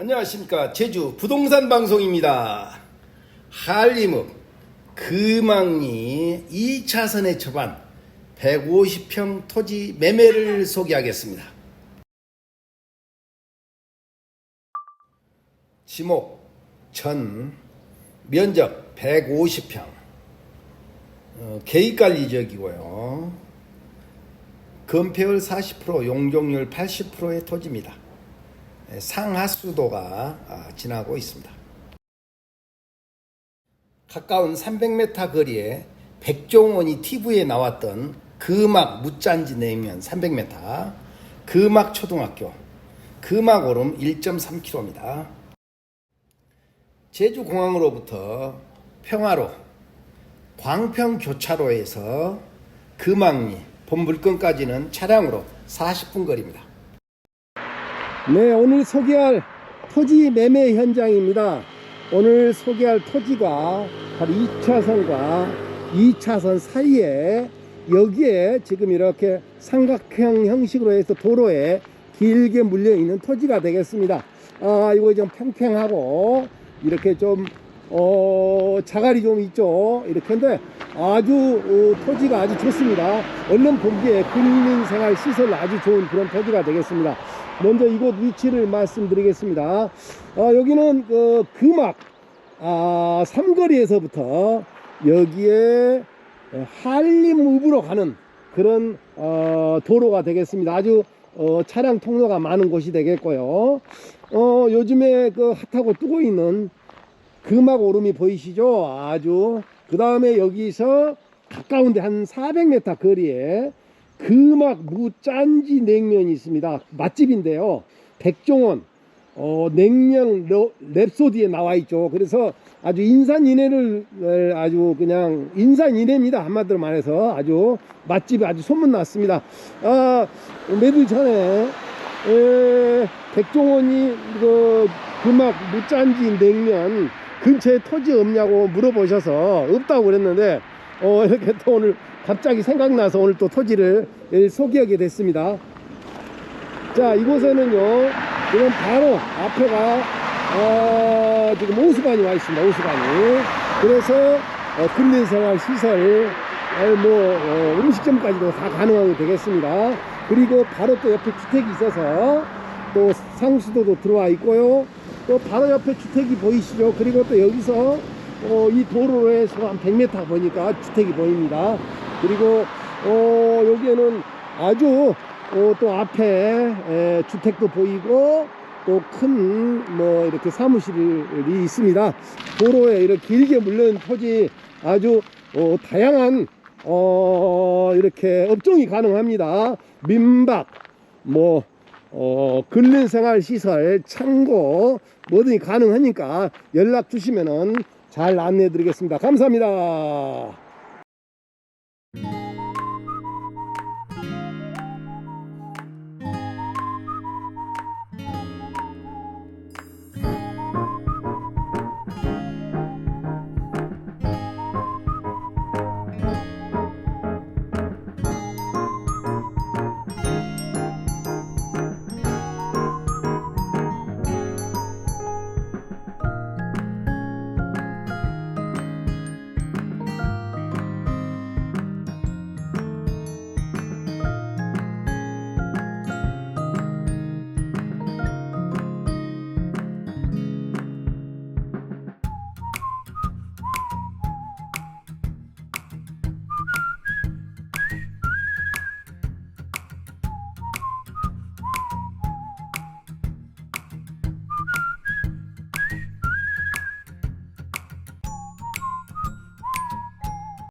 안녕하십니까 제주 부동산 방송입니다. 한림읍 금왕리 2차선의 처반 150평 토지 매매를 소개하겠습니다. 지목 전 면적 150평 어, 계획관리 지역이고요. 건폐율 40% 용적률 80%의 토지입니다. 상하수도가 아, 지나고 있습니다. 가까운 300m 거리에 백종원이 TV에 나왔던 금악 무짠지 내면 300m, 금악 초등학교, 금악 오름 1.3km입니다. 제주 공항으로부터 평화로, 광평 교차로에서 금악리, 본물건까지는 차량으로 40분 거리입니다. 네, 오늘 소개할 토지 매매 현장입니다. 오늘 소개할 토지가 바로 2차선과 2차선 사이에 여기에 지금 이렇게 삼각형 형식으로 해서 도로에 길게 물려 있는 토지가 되겠습니다. 아, 이거 좀 평평하고 이렇게 좀 어, 자갈이 좀 있죠. 이렇게 인데 아주 어, 토지가 아주 좋습니다. 얼른 보기에 국민생활 시설 아주 좋은 그런 토지가 되겠습니다. 먼저 이곳 위치를 말씀드리겠습니다. 아, 여기는 그 금악 아, 삼거리에서부터 여기에 한림읍으로 가는 그런 어, 도로가 되겠습니다. 아주 어, 차량 통로가 많은 곳이 되겠고요. 어, 요즘에 그 핫하고 뜨고 있는 금악 오름이 보이시죠? 아주 그 다음에 여기서 가까운데 한 400m 거리에 금악 무 짠지 냉면이 있습니다. 맛집인데요. 백종원 어, 냉면 러- 랩소디에 나와 있죠. 그래서 아주 인산인해를 아주 그냥 인산인해입니다. 한마디로 말해서 아주 맛집이 아주 소문났습니다. 아, 며칠 전에 에, 백종원이 그 금악 무짠지 냉면 근처에 토지 없냐고 물어보셔서 없다고 그랬는데 어, 이렇게 또 오늘 갑자기 생각나서 오늘 또 토지를 예, 소개하게 됐습니다. 자, 이곳에는요, 지금 바로 앞에가, 어, 지금 오수관이 와 있습니다. 오수관이. 그래서, 어, 근린생활 시설, 어, 뭐, 어, 음식점까지도 다 가능하게 되겠습니다. 그리고 바로 또 옆에 주택이 있어서 또 상수도도 들어와 있고요. 또 바로 옆에 주택이 보이시죠? 그리고 또 여기서 어, 이 도로에서 한 100m 보니까 주택이 보입니다. 그리고 어, 여기에는 아주 어, 또 앞에 에, 주택도 보이고 또 큰 뭐 이렇게 사무실이 있습니다. 도로에 이렇게 길게 물른 토지 아주 어, 다양한 어, 이렇게 업종이 가능합니다. 민박 뭐 어, 근린생활 시설, 창고 뭐든지 가능하니까 연락 주시면은 잘 안내해 드리겠습니다. 감사합니다.